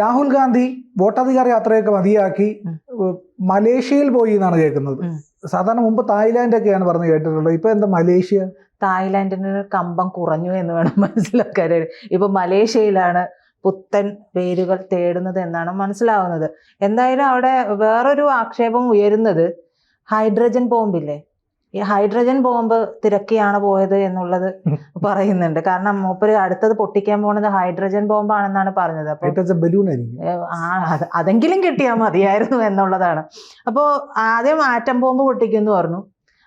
രാഹുൽ ഗാന്ധി വോട്ടധികാര യാത്രയൊക്കെ മതിയാക്കി മലേഷ്യയിൽ പോയി എന്നാണ് കേൾക്കുന്നത്. സാധാരണ മുമ്പ് തായ്ലാന്റ് ഒക്കെയാണ് പറഞ്ഞ് കേട്ടിട്ടുള്ളത്. ഇപ്പൊ എന്താ മലേഷ്യ? തായ്ലാന്റിന് കമ്പം കുറഞ്ഞു എന്ന് വേണം മനസ്സിലാക്കാൻ ഇപ്പൊ മലേഷ്യയിലാണ് പുത്തൻ പേരുകൾ തേടുന്നത് എന്നാണ് മനസ്സിലാവുന്നത്. എന്തായാലും അവിടെ വേറൊരു ആക്ഷേപം ഉയരുന്നത് ഹൈഡ്രജൻ ബോംബില്ലേ? ഈ ഹൈഡ്രജൻ ബോംബ് തിരക്കിയാണ് പോയത് എന്നുള്ളത് പറയുന്നുണ്ട്. കാരണം മൂപ്പര് അടുത്തത് പൊട്ടിക്കാൻ പോണത് ഹൈഡ്രജൻ ബോംബാണെന്നാണ് പറഞ്ഞത്. അപ്പൊ അതെങ്കിലും കിട്ടിയാൽ മതിയായിരുന്നു എന്നുള്ളതാണ്. അപ്പോൾ ആദ്യം ആറ്റം ബോംബ് പൊട്ടിക്കുന്നു പറഞ്ഞു.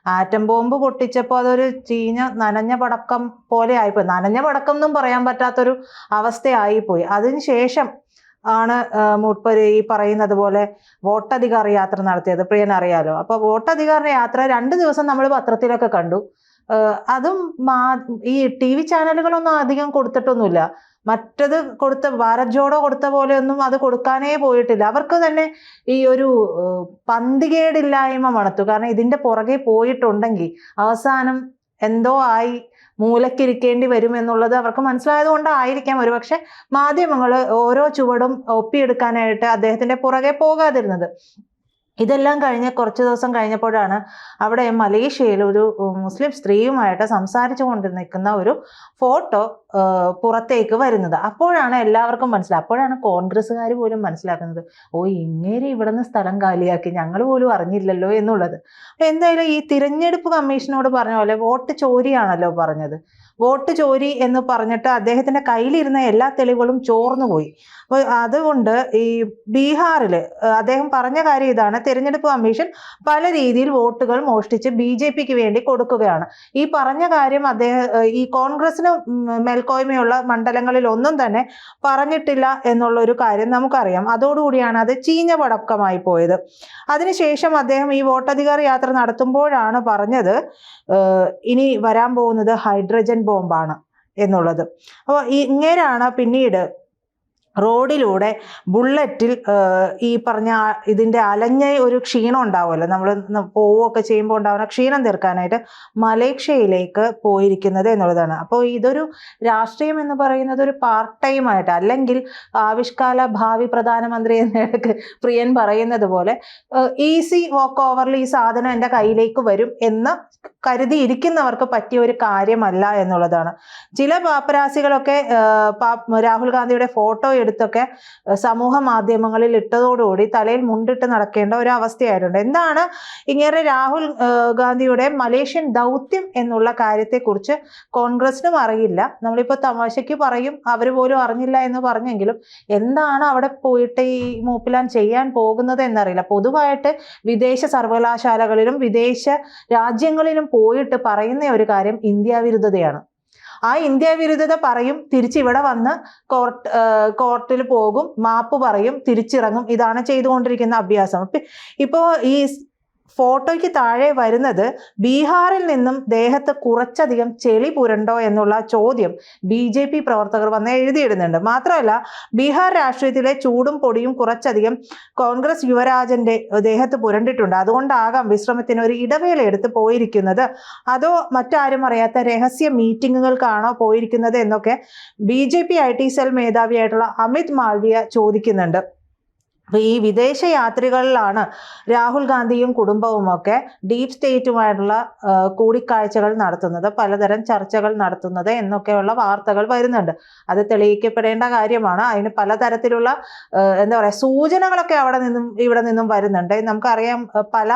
ആറ്റം ബോംബ് പൊട്ടിച്ചപ്പോൾ അതൊരു ചീഞ്ഞ നനഞ്ഞ പടക്കം പോലെ ആയിപ്പോയി. നനഞ്ഞ പടക്കം എന്നും പറയാൻ പറ്റാത്തൊരു അവസ്ഥയായിപ്പോയി. അതിനുശേഷം ആണ് മുപ്പര് ഈ പറയുന്നത് പോലെ വോട്ടധികാര യാത്ര നടത്തിയത്. പ്രിയൻ അറിയാലോ? അപ്പൊ വോട്ടധികാര യാത്ര രണ്ട് ദിവസം നമ്മൾ പത്രത്തിലൊക്കെ കണ്ടു. അതും മാ ഈ ടി വി ചാനലുകളൊന്നും അധികം കൊടുത്തിട്ടൊന്നുമില്ല. മറ്റത് കൊടുത്ത ഭാരത് ജോഡോ കൊടുത്ത പോലെയൊന്നും അത് കൊടുക്കാനേ പോയിട്ടില്ല. അവർക്ക് തന്നെ ഈ ഒരു പന്തികേടില്ലായ്മ മണത്തു കാരണം ഇതിന്റെ പുറകെ പോയിട്ടുണ്ടെങ്കിൽ അവസാനം എന്തോ ആയി മൂലക്കിരിക്കേണ്ടി വരും എന്നുള്ളത് അവർക്ക് മനസ്സിലായത് കൊണ്ടായിരിക്കാം ഒരുപക്ഷെ മാധ്യമങ്ങൾ ഓരോ ചുവടും ഒപ്പിയെടുക്കാനായിട്ട് അദ്ദേഹത്തിന്റെ പുറകെ പോകാതിരുന്നത്. ഇതെല്ലാം കഴിഞ്ഞ് കുറച്ച് ദിവസം കഴിഞ്ഞപ്പോഴാണ് അവിടെ മലേഷ്യയിൽ ഒരു മുസ്ലിം സ്ത്രീയുമായിട്ട് സംസാരിച്ചു കൊണ്ട് നിൽക്കുന്ന ഒരു ഫോട്ടോ പുറത്തേക്ക് വരുന്നത്. അപ്പോഴാണ് എല്ലാവർക്കും മനസ്സിലായത് അപ്പോഴാണ് കോൺഗ്രസ്സുകാർ പോലും മനസ്സിലാക്കുന്നത്. ഓ ഇങ്ങനെ ഇവിടുന്ന് സ്ഥലം കാലിയാക്കി ഞങ്ങൾ പോലും അറിഞ്ഞില്ലല്ലോ എന്നുള്ളത്. അപ്പോൾ എന്തായാലും ഈ തിരഞ്ഞെടുപ്പ് കമ്മീഷനോട് പറഞ്ഞ പോലെ വോട്ട് ചോരിയാണല്ലോ പറഞ്ഞത്. വോട്ട് ചോരി എന്ന് പറഞ്ഞിട്ട് അദ്ദേഹത്തിന്റെ കയ്യിലിരുന്ന എല്ലാ തെളിവുകളും ചോർന്നു പോയി. അപ്പോൾ അതുകൊണ്ട് ഈ ബീഹാറിൽ അദ്ദേഹം പറഞ്ഞ കാര്യം ഇതാണ്. തെരഞ്ഞെടുപ്പ് കമ്മീഷൻ പല രീതിയിൽ വോട്ടുകൾ മോഷ്ടിച്ച് ബി ജെ പിക്ക് വേണ്ടി കൊടുക്കുകയാണ്. ഈ പറഞ്ഞ കാര്യം അദ്ദേഹം ഈ കോൺഗ്രസിന് മേൽക്കോയ്മയുള്ള മണ്ഡലങ്ങളിൽ ഒന്നും തന്നെ പറഞ്ഞിട്ടില്ല എന്നുള്ള ഒരു കാര്യം നമുക്കറിയാം. അതോടുകൂടിയാണ് അത് ചീഞ്ഞ പടക്കമായി പോയത്. അതിനുശേഷം അദ്ദേഹം ഈ വോട്ടധികാര യാത്ര നടത്തുമ്പോഴാണ് പറഞ്ഞത് ഇനി വരാൻ പോകുന്നത് ഹൈഡ്രജൻ ബോംബാണ് എന്നുള്ളത്. അപ്പോൾ ഇങ്ങനെയാണ് പിന്നീട് റോഡിലൂടെ ബുള്ളറ്റിൽ ഈ പറഞ്ഞ ഇതിന്റെ അലഞ്ഞ ഒരു ക്ഷീണം ഉണ്ടാവുമല്ലോ. നമ്മൾ പോവുകയൊക്കെ ചെയ്യുമ്പോൾ ഉണ്ടാവുന്ന ക്ഷീണം തീർക്കാനായിട്ട് മലേഷ്യയിലേക്ക് പോയിരിക്കുന്നത് എന്നുള്ളതാണ്. അപ്പോൾ ഇതൊരു രാഷ്ട്രീയം എന്ന് പറയുന്നത് ഒരു പാർട്ട് ടൈമായിട്ട് അല്ലെങ്കിൽ ആവിഷ്കാല ഭാവി പ്രധാനമന്ത്രി എന്നൊക്കെ പ്രിയൻ പറയുന്നത് പോലെ ഈസി വോക്ക് ഓവറിൽ ഈ സാധനം എന്റെ കയ്യിലേക്ക് വരും എന്ന് കരുതിയിരിക്കുന്നവർക്ക് പറ്റിയ ഒരു കാര്യമല്ല എന്നുള്ളതാണ്. ചില പാപ്പരാസികളൊക്കെ രാഹുൽ ഗാന്ധിയുടെ ഫോട്ടോ എടുത്തൊക്കെ സമൂഹ മാധ്യമങ്ങളിൽ ഇട്ടതോടുകൂടി തലയിൽ മുണ്ടിട്ട് നടക്കേണ്ട ഒരു അവസ്ഥയായിട്ടുണ്ട് എന്താണ് ഇങ്ങനെ രാഹുൽ ഗാന്ധിയുടെ മലേഷ്യൻ ദൗത്യം എന്നുള്ള കാര്യത്തെക്കുറിച്ച് കോൺഗ്രസിനും അറിയില്ല. നമ്മളിപ്പോൾ തമാശയ്ക്ക് പറയും അവർ പോലും അറിഞ്ഞില്ല എന്ന് പറഞ്ഞെങ്കിലും എന്താണ് അവിടെ പോയിട്ട് ഈ മൂപ്പിലാൻ ചെയ്യാൻ പോകുന്നത് എന്നറിയില്ല. പൊതുവായിട്ട് വിദേശ സർവകലാശാലകളിലും വിദേശ രാജ്യങ്ങളിലും പോയിട്ട് പറയുന്ന ഒരു കാര്യം ഇന്ത്യ വിരുദ്ധതയാണ്. ആ ഇന്ത്യ വിരുദ്ധത പറയും തിരിച്ച് ഇവിടെ വന്ന് കോർട്ട് കോർട്ടിൽ പോകും മാപ്പ് പറയും തിരിച്ചിറങ്ങും. ഇതാണ് ചെയ്തുകൊണ്ടിരിക്കുന്ന അഭ്യാസം. ഇപ്പോൾ ഇപ്പോ ഈ ഫോട്ടോയ്ക്ക് താഴെ വരുന്നത് ബീഹാറിൽ നിന്നും ദേഹത്ത് കുറച്ചധികം ചെളി പുരണ്ടോ എന്നുള്ള ചോദ്യം ബി ജെ പി പ്രവർത്തകർ വന്ന് എഴുതിയിടുന്നുണ്ട്. മാത്രമല്ല ബീഹാർ രാഷ്ട്രീയത്തിലെ ചൂടും പൊടിയും കുറച്ചധികം കോൺഗ്രസ് യുവരാജന്റെ ദേഹത്ത് പുരണ്ടിട്ടുണ്ട്. അതുകൊണ്ടാകാം വിശ്രമത്തിന് ഒരു ഇടവേള എടുത്ത് പോയിരിക്കുന്നത്. അതോ മറ്റാരും അറിയാത്ത രഹസ്യ മീറ്റിങ്ങുകൾക്കാണോ പോയിരിക്കുന്നത് എന്നൊക്കെ B J P I T cell മേധാവിയായിട്ടുള്ള Amit Malviya ചോദിക്കുന്നുണ്ട്. അപ്പൊ ഈ വിദേശ യാത്രികളിലാണ് രാഹുൽ ഗാന്ധിയും കുടുംബവുമൊക്കെ ഡീപ് സ്റ്റേറ്റുമായിട്ടുള്ള കൂടിക്കാഴ്ചകൾ നടത്തുന്നത് പലതരം ചർച്ചകൾ നടത്തുന്നത് എന്നൊക്കെയുള്ള വാർത്തകൾ വരുന്നുണ്ട്. അത് തെളിയിക്കപ്പെടേണ്ട കാര്യമാണ്. അതിന് പലതരത്തിലുള്ള എന്താ പറയുക സൂചനകളൊക്കെ അവിടെ നിന്നും ഇവിടെ നിന്നും വരുന്നുണ്ട്. നമുക്കറിയാം പല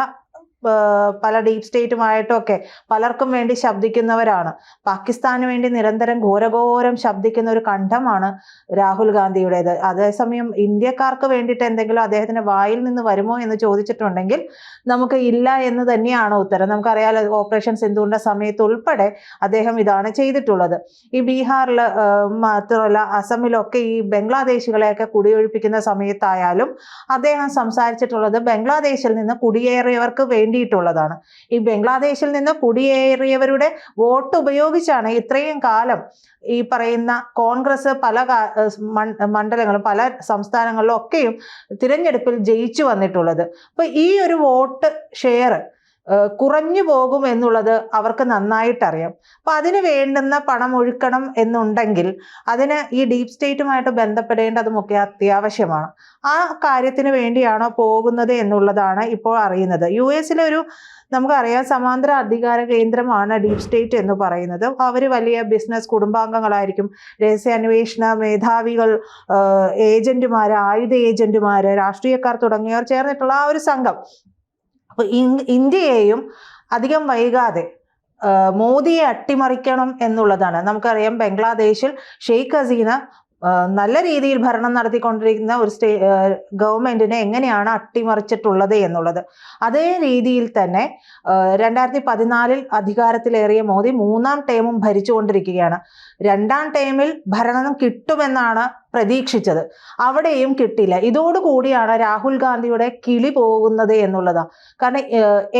പല ഡീപ് സ്റ്റേറ്റുമായിട്ടൊക്കെ പലർക്കും വേണ്ടി ശബ്ദിക്കുന്നവരാണ്. പാകിസ്ഥാന് വേണ്ടി നിരന്തരം ഘോരഘോരം ശബ്ദിക്കുന്ന ഒരു കണ്ഠമാണ് രാഹുൽ ഗാന്ധിയുടേത്. അതേസമയം ഇന്ത്യക്കാർക്ക് വേണ്ടിയിട്ട് എന്തെങ്കിലും അദ്ദേഹത്തിന്റെ വായിൽ നിന്ന് വരുമോ എന്ന് ചോദിച്ചിട്ടുണ്ടെങ്കിൽ നമുക്ക് ഇല്ല എന്ന് തന്നെയാണ് ഉത്തരം. നമുക്കറിയാലോ ഓപ്പറേഷൻ സിന്ധുവിന്റെ സമയത്ത് ഉൾപ്പെടെ അദ്ദേഹം ഇതാണ് ചെയ്തിട്ടുള്ളത്. ഈ ബീഹാറിൽ മാത്രമല്ല അസമിലൊക്കെ ഈ ബംഗ്ലാദേശികളെയൊക്കെ കുടിയൊഴിപ്പിക്കുന്ന സമയത്തായാലും അദ്ദേഹം സംസാരിച്ചിട്ടുള്ളത് ബംഗ്ലാദേശിൽ നിന്ന് കുടിയേറിയവർക്ക് വേണ്ടിയിട്ടുള്ളതാണ്. ഈ ബംഗ്ലാദേശിൽ നിന്ന് കുടിയേറിയവരുടെ വോട്ട് ഉപയോഗിച്ചാണ് ഇത്രയും കാലം ഈ പറയുന്ന കോൺഗ്രസ് പല മണ്ഡലങ്ങളും പല സംസ്ഥാനങ്ങളിലും ഒക്കെയും തിരഞ്ഞെടുപ്പിൽ ജയിച്ചു വന്നിട്ടുള്ളത്. അപ്പൊ ഈ ഒരു വോട്ട് ഷെയർ കുറഞ്ഞു പോകും എന്നുള്ളത് അവർക്ക് നന്നായിട്ടറിയാം. അപ്പൊ അതിന് വേണ്ടുന്ന പണം ഒഴുക്കണം എന്നുണ്ടെങ്കിൽ അതിന് ഈ ഡീപ് സ്റ്റേറ്റുമായിട്ട് ബന്ധപ്പെടേണ്ടതുമൊക്കെ അത്യാവശ്യമാണ്. ആ കാര്യത്തിന് വേണ്ടിയാണോ പോകുന്നത് എന്നുള്ളതാണ് ഇപ്പോൾ അറിയുന്നത്. യു എസിലെ ഒരു നമുക്കറിയാം സമാന്തര അധികാര കേന്ദ്രമാണ് ഡീപ് സ്റ്റേറ്റ് എന്ന് പറയുന്നത്. അവർ വലിയ ബിസിനസ് കുടുംബാംഗങ്ങളായിരിക്കും. രഹസ്യാന്വേഷണ മേധാവികൾ ഏജന്റുമാർ ആയുധ ഏജന്റുമാർ രാഷ്ട്രീയക്കാർ തുടങ്ങിയവർ ചേർന്നിട്ടുള്ള ആ ഒരു സംഘം അപ്പൊ ഇൻ- ഇന്ത്യയെയും അധികം വൈകാതെ മോദിയെ അട്ടിമറിക്കണം എന്നുള്ളതാണ്. നമുക്കറിയാം ബംഗ്ലാദേശിൽ ഷെയ്ഖ് ഹസീന നല്ല രീതിയിൽ ഭരണം നടത്തിക്കൊണ്ടിരിക്കുന്ന ഒരു സ്റ്റേ ഗവൺമെന്റിനെ എങ്ങനെയാണ് അട്ടിമറിച്ചിട്ടുള്ളത് എന്നുള്ളത്. അതേ രീതിയിൽ തന്നെ രണ്ടായിരത്തി പതിനാലിൽ അധികാരത്തിലേറിയ മോദി മൂന്നാം ടേമും ഭരിച്ചുകൊണ്ടിരിക്കുകയാണ്. രണ്ടാം ടേമിൽ ഭരണം കിട്ടുമെന്നാണ് പ്രതീക്ഷിച്ചത്. അവിടെയും കിട്ടില്ല. ഇതോടുകൂടിയാണ് രാഹുൽ ഗാന്ധിയുടെ കിളി പോകുന്നത് എന്നുള്ളതാണ് കാരണം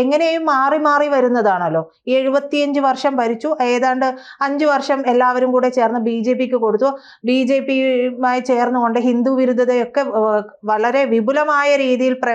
എങ്ങനെയും മാറി മാറി വരുന്നതാണല്ലോ. എഴുപത്തിയഞ്ച് വർഷം ഭരിച്ചു. ഏതാണ്ട് അഞ്ച് വർഷം എല്ലാവരും കൂടെ ചേർന്ന് ബി ജെ പിക്ക് കൊടുത്തു. ബി ജെ പിയുമായി ചേർന്നുകൊണ്ട് ഹിന്ദു വിരുദ്ധതയൊക്കെ വളരെ വിപുലമായ രീതിയിൽ പ്ര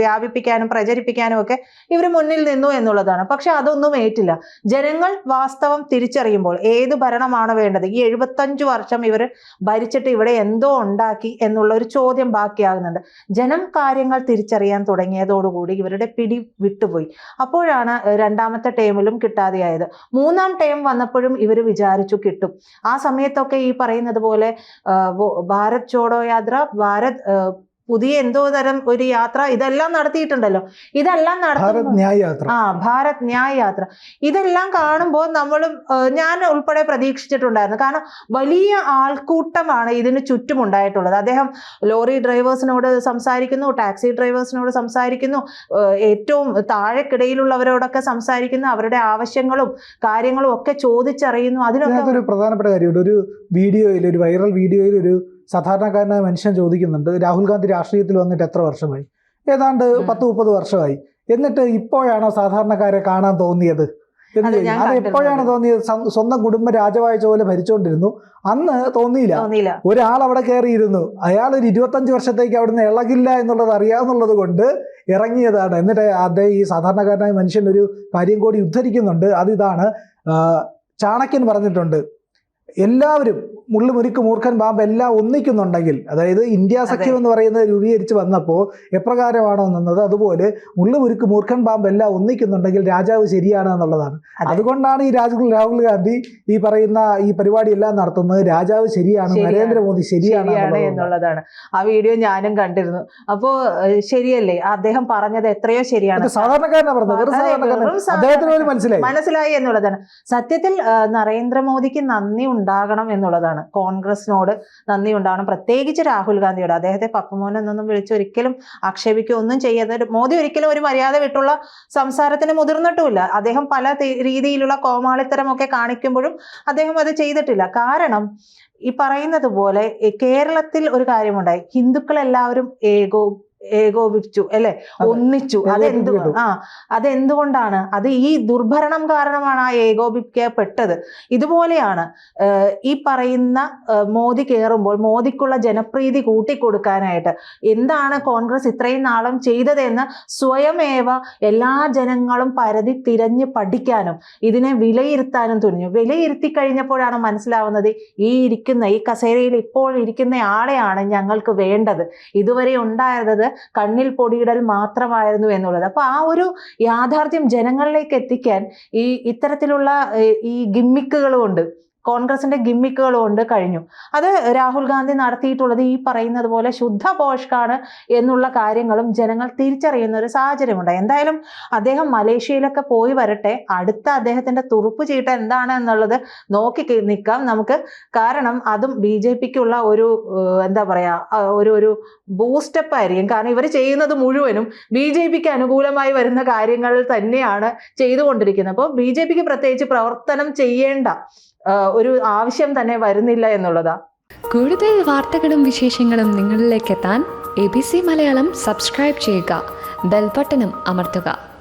വ്യാപിപ്പിക്കാനും പ്രചരിപ്പിക്കാനും ഒക്കെ ഇവർ മുന്നിൽ നിന്നു എന്നുള്ളതാണ്. പക്ഷെ അതൊന്നും ഏറ്റില്ല. ജനങ്ങൾ വാസ്തവം തിരിച്ചറിയുമ്പോൾ ഏത് ഭരണമാണ് വേണ്ടത്? ഈ എഴുപത്തഞ്ച് വർഷം ഇവർ ഭരിച്ചിട്ട് ഇവിടെ എന്തോ ഉണ്ടാക്കി എന്നുള്ള ഒരു ചോദ്യം ബാക്കിയാകുന്നുണ്ട്. ജനം കാര്യങ്ങൾ തിരിച്ചറിയാൻ തുടങ്ങിയതോടുകൂടി ഇവരുടെ പിടി വിട്ടുപോയി. അപ്പോഴാണ് രണ്ടാമത്തെ ടേമിലും കിട്ടാതെയായത്. മൂന്നാം ടേം വന്നപ്പോഴും ഇവർ വിചാരിച്ചു കിട്ടും. ആ സമയത്തൊക്കെ ഈ പറയുന്നത് പോലെ ഭാരത് ചോഡോ യാത്ര ഭാരത് പുതിയ എന്തോ തരം ഒരു യാത്ര ഇതെല്ലാം നടത്തിയിട്ടുണ്ടല്ലോ. ഇതെല്ലാം ന്യായ് ആ ഭാരത് ന്യായ് യാത്ര. ഇതെല്ലാം കാണുമ്പോൾ നമ്മളും ഞാൻ ഉൾപ്പെടെ പ്രതീക്ഷിച്ചിട്ടുണ്ടായിരുന്നു. കാരണം വലിയ ആൾക്കൂട്ടമാണ് ഇതിന് ചുറ്റുമുണ്ടായിട്ടുള്ളത് അദ്ദേഹം ലോറി ഡ്രൈവേഴ്സിനോട് സംസാരിക്കുന്നു ടാക്സി ഡ്രൈവേഴ്സിനോട് സംസാരിക്കുന്നു ഏറ്റവും താഴെക്കിടയിലുള്ളവരോടൊക്കെ സംസാരിക്കുന്നു അവരുടെ ആവശ്യങ്ങളും കാര്യങ്ങളും ഒക്കെ ചോദിച്ചറിയുന്നു. അതിനൊക്കെ ഒരു പ്രധാനപ്പെട്ട കാര്യമുണ്ട്. ഒരു വീഡിയോയിൽ ഒരു വൈറൽ വീഡിയോയിൽ ഒരു സാധാരണക്കാരനായ മനുഷ്യൻ ചോദിക്കുന്നുണ്ട് രാഹുൽ ഗാന്ധി രാഷ്ട്രീയത്തിൽ വന്നിട്ട് എത്ര വർഷമായി? ഏതാണ്ട്. പത്ത് മുപ്പത് വർഷമായി. എന്നിട്ട് ഇപ്പോഴാണോ സാധാരണക്കാരെ കാണാൻ തോന്നിയത്? അത്. എപ്പോഴാണ് തോന്നിയത്? സ്വ- സ്വന്തം കുടുംബം രാജവാഴ്ച പോലെ ഭരിച്ചുകൊണ്ടിരുന്നു അന്ന് തോന്നിയില്ല. ഒരാൾ അവിടെ കയറിയിരുന്നു അയാൾ ഒരു ഇരുപത്തഞ്ച് വർഷത്തേക്ക് അവിടുന്ന് ഇളകില്ല എന്നുള്ളത് അറിയാവുന്നുള്ളത് കൊണ്ട് ഇറങ്ങിയതാണ്. എന്നിട്ട് അദ്ദേഹം ഈ സാധാരണക്കാരനായ മനുഷ്യൻ ഒരു കാര്യം കൂടി ഉദ്ധരിക്കുന്നുണ്ട്. അതിതാണ് ചാണക്യൻ പറഞ്ഞിട്ടുണ്ട്. എല്ലാവരും മുള്ളു മുരുക്ക് മൂർഖൻ ബാബ് എല്ലാം ഒന്നിക്കുന്നുണ്ടെങ്കിൽ അതായത് ഇന്ത്യ സഖ്യം എന്ന് പറയുന്നത് രൂപീകരിച്ച് വന്നപ്പോൾ എപ്രകാരമാണോ നിന്നത് അതുപോലെ മുള്ളു മുരുക്ക് മൂർഖൻ ബാബ് എല്ലാം ഒന്നിക്കുന്നുണ്ടെങ്കിൽ രാജാവ് ശരിയാണ് എന്നുള്ളതാണ്. അതുകൊണ്ടാണ് ഈ രാഹുൽ രാഹുൽ ഗാന്ധി ഈ പറയുന്ന ഈ പരിപാടി എല്ലാം നടത്തുന്നത് രാജാവ് ശരിയാണ്. നരേന്ദ്രമോദി ശരിയാണ് എന്നുള്ളതാണ്. ആ വീഡിയോ ഞാനും കണ്ടിരുന്നു. അപ്പോ ശരിയല്ലേ? അദ്ദേഹം പറഞ്ഞത് എത്രയോ ശരിയാണ്. സാധാരണക്കാരനെ പറഞ്ഞത്. അദ്ദേഹത്തിന് മനസ്സിലായി മനസ്സിലായി എന്നുള്ളതാണ്. സത്യത്തിൽ നരേന്ദ്രമോദിക്ക് നന്ദി ഉണ്ടാകണം എന്നുള്ളതാണ്. കോൺഗ്രസിനോട് നന്ദി ഉണ്ടാകണം പ്രത്യേകിച്ച് രാഹുൽ ഗാന്ധിയോട്. അദ്ദേഹത്തെ പപ്പുമോൻ എന്നൊന്നും വിളിച്ച് ഒരിക്കലും ആക്ഷേപിക്കുക ഒന്നും ചെയ്യാതെ മോദി ഒരിക്കലും ഒരു മര്യാദ വിട്ടുള്ള സംസാരത്തിന് മുതിർന്നിട്ടുമില്ല. അദ്ദേഹം പല രീതിയിലുള്ള കോമാളിത്തരമൊക്കെ കാണിക്കുമ്പോഴും അദ്ദേഹം അത് ചെയ്തിട്ടില്ല. കാരണം ഈ പറയുന്നത് പോലെ കേരളത്തിൽ ഒരു കാര്യമുണ്ടായി. ഹിന്ദുക്കൾ എല്ലാവരും ഏകോ ഏകോപിച്ചു അല്ലെ. ഒന്നിച്ചു. അതെന്ത്. ആ അതെന്തുകൊണ്ടാണ്? അത് ഈ ദുർഭരണം കാരണമാണ് ആ ഏകോപിക്കപ്പെട്ടത് ഇതുപോലെയാണ് ഈ പറയുന്ന മോദി കയറുമ്പോൾ മോദിക്കുള്ള ജനപ്രീതി കൂട്ടിക്കൊടുക്കാനായിട്ട് എന്താണ് കോൺഗ്രസ് ഇത്രയും നാളും ചെയ്തതെന്ന് സ്വയമേവ എല്ലാ ജനങ്ങളും പരതി തിരഞ്ഞ് പഠിക്കാനും ഇതിനെ വിലയിരുത്താനും തുനിഞ്ഞു. വിലയിരുത്തി കഴിഞ്ഞപ്പോഴാണ് മനസ്സിലാവുന്നത് ഈ ഇരിക്കുന്ന ഈ കസേരയിൽ ഇപ്പോൾ ഇരിക്കുന്ന ആളെയാണ് ഞങ്ങൾക്ക് വേണ്ടത്. ഇതുവരെ ഉണ്ടായിരുന്നത് കണ്ണിൽ പൊടിയിടൽ മാത്രമായിരുന്നു എന്നുള്ളത്. അപ്പൊ ആ ഒരു യാഥാർത്ഥ്യം ജനങ്ങളിലേക്ക് എത്തിക്കാൻ ഈ ഇത്തരത്തിലുള്ള ഈ ഗിമ്മിക്കുകൾ കൊണ്ട് കോൺഗ്രസിന്റെ ഗിമ്മിക്കുകൾ കൊണ്ട് കഴിഞ്ഞു. അത് രാഹുൽ ഗാന്ധി നടത്തിയിട്ടുള്ളത് ഈ പറയുന്നത് പോലെ ശുദ്ധ പോഷ്കാണ് എന്നുള്ള കാര്യങ്ങളും ജനങ്ങൾ തിരിച്ചറിയുന്ന ഒരു സാഹചര്യമുണ്ട്. എന്തായാലും അദ്ദേഹം മലേഷ്യയിലൊക്കെ പോയി വരട്ടെ അടുത്ത അദ്ദേഹത്തിന്റെ തുറുപ്പ് ചീട്ട എന്താണ് എന്നുള്ളത് നോക്കി നിൽക്കാം. നമുക്ക് കാരണം അതും ബി ജെ പിക്കുള്ള ഒരു എന്താ പറയാ ഒരു ഒരു ബൂസ്റ്റപ്പ് ആയിരിക്കും. കാരണം ഇവർ ചെയ്യുന്നത് മുഴുവനും ബി ജെ പിക്ക് അനുകൂലമായി വരുന്ന കാര്യങ്ങൾ തന്നെയാണ് ചെയ്തുകൊണ്ടിരിക്കുന്നത്. അപ്പോൾ ബി ജെ പിക്ക് പ്രത്യേകിച്ച് പ്രവർത്തനം ചെയ്യേണ്ട ഒരു ആവശ്യം തന്നെ വരുന്നില്ല എന്നുള്ളതാ. കൂടുതൽ വാർത്തകളും വിശേഷങ്ങളും നിങ്ങളിലേക്ക് എത്താൻ A B C Malayalam subscribe ചെയ്യുക. ബെൽബട്ടനും അമർത്തുക.